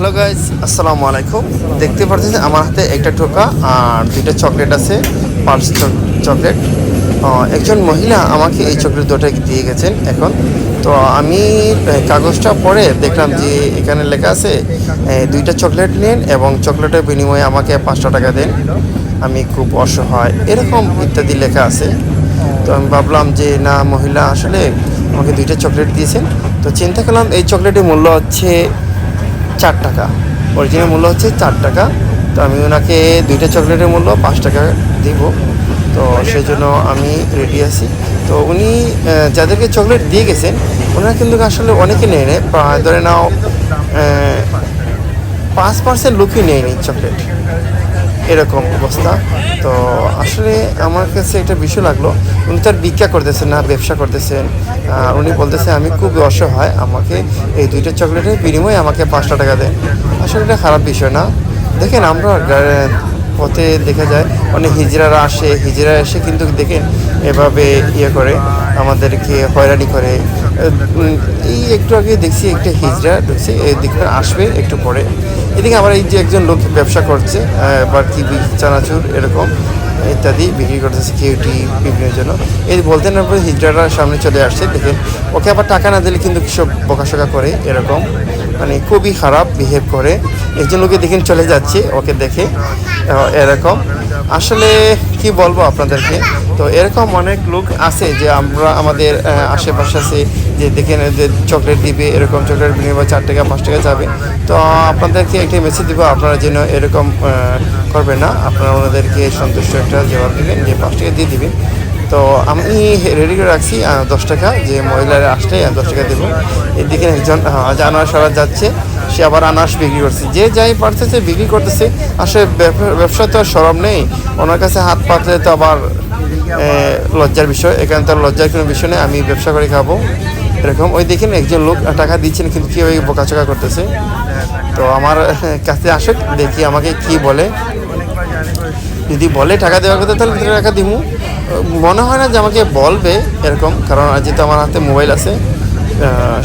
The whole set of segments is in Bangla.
হ্যালো গাইজ আসসালামু আলাইকুম দেখতে পাচ্ছেন আমার হাতে একটা টোকা আর দুইটা চকলেট আছে, পার্স চকলেট। একজন মহিলা আমাকে এই চকলেট দুটো দিয়ে গেছেন এখন। তো আমি কাগজটা পড়ে দেখলাম যে এখানে লেখা আছে দুইটা চকলেট নিন এবং চকলেটের বিনিময়ে আমাকে পাঁচশো টাকা দেন। আমি খুব অসহায়, এরকম ইত্যাদি লেখা আছে। তো আমি ভাবলাম যে, না, মহিলা আসলে আমাকে দুইটা চকলেট দিয়েছেন। তো চিন্তা করলাম এই চকলেটের মূল্য হচ্ছে চার টাকা। অরিজিনাল মূল্য হচ্ছে চার টাকা। তো আমি ওনাকে দুইটা চকলেটের মূল্য পাঁচ টাকা দিব। তো সেই জন্য আমি রেডি আছি। তো উনি যাদেরকে চকলেট দিয়ে গেছেন, ওনারা কিন্তু আসলে অনেকে নেয় নেয় প্রায় ধরে নাও পাঁচ পার্সেন্ট লোকই নেয়নি চকলেট এরকম অবস্থা। তো আসলে আমার কাছে একটা বিষয় লাগল, উনি তার ভিক্ষা করতেছেন না, ব্যবসা করতেছেন। উনি বলতেছে, আমি খুব অসহায়, আমাকে এই দুইটা চকলেটের বিনিময়ে আমাকে পাঁচশো টাকা দেন। আসলে এটা খারাপ বিষয় না। দেখেন, আমরা পথে দেখা যায়, অনেক হিজড়ারা আসে হিজড়া এসে কিন্তু দেখেন এভাবে ইয়ে করে, আমাদেরকে হয়রানি করে। এই একটু আগে দেখছি একটা হিজড়া ঢুকছে এদিকে আসবে একটু পরে। এদিকে আবার এই যে একজন লোক ব্যবসা করছে আবার কি চানাচুর, এরকম। ইত্যাদি বিক্রি করতে কিউটি বিভিন্ন জন্য। এই বলতে না বলে হিজড়াটা সামনে চলে আসছে, দেখেন। ওকে আবার টাকা না দিলে কিন্তু সব বকাশকা করে এরকম। মানে খুবই খারাপ বিহেভ করে। একজন লোকে দেখেন চলে যাচ্ছে, ওকে দেখে এরকম। আসলে কি বলব আপনাদেরকে? তো এরকম অনেক লোক আছে যে আমরা, আমাদের আশেপাশে আছে যে দেখেন যে চকলেট দিবে, এরকম চকলেট বিনিময়ে চার টাকা, পাঁচ টাকা যাবে তো আপনাদেরকে একটা মেসেজ দিব, আপনারা যেন এরকম করবেন না। আপনারা ওনাদেরকে সন্তুষ্ট একটা জবাব দিবেন, যে পাঁচ টাকা দিয়ে দিবেন। তো আমি রেডি করে রাখছি দশ টাকা, যে মহিলারা আসলে দশ টাকা দেবো। এদিকে একজন জানোয়ার সারা যাচ্ছে, সে আবার আনাস বিক্রি করছে। যে যাই পারতেছে, বিক্রি করতেছে। আসলে ব্যবসা তো আর সরব নেই। ওনার কাছে হাত পাতলে তো আবার লজ্জার বিষয়। এখানে তো লজ্জার কোনো বিষয় নেই। আমি ব্যবসা করে খাব। এরকম। ওই দেখেন একজন লোক টাকা দিচ্ছেন, কিন্তু কেউ বোকাচোকা করতেছে। তো আমার কাছে আসুক, দেখি আমাকে কি বলে। যদি বলে টাকা দেওয়ার কথা, তাহলে টাকা দিমু। মনে হয় না যে আমাকে বলবে এরকম, কারণ যেহেতু আমার হাতে মোবাইল আছে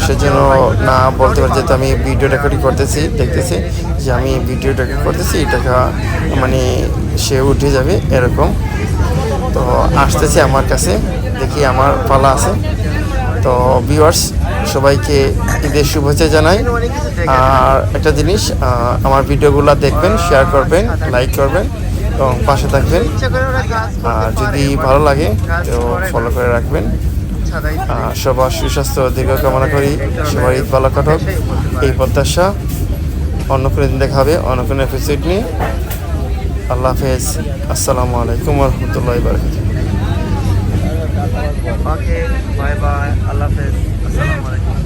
সেজন্য না বলতে পারি যেহেতু আমি ভিডিও রেকর্ডিং করতেছি, দেখতেছি যে আমি ভিডিও রেকর্ড করতেছি টাকা মানে সে উঠে যাবে, এরকম। তো আসতেছে আমার কাছে, দেখি আমার পালা আছে। তো ভিউয়ার্স সবাইকে ঈদের শুভেচ্ছা জানাই। আর একটা জিনিস আমার ভিডিওগুলো দেখবেন শেয়ার করবেন লাইক করবেন এবং পাশে থাকবেন। আর যদি ভালো লাগে, তো ফলো করে রাখবেন। আর সবার সুস্বাস্থ্য, দীর্ঘ কামনা করি। সবার ঈদ ভালো কাটক। এই প্রত্যাশা অন্য কোনো দিন দেখা হবে, অন্য কোনো এপিসোড নিয়ে। আল্লাহ হাফেজ। আসসালামু আলাইকুম রহমতুল্লাহ ওকে বাই বাই আল্লাহ হাফেজ আসসালামু আলাইকুম।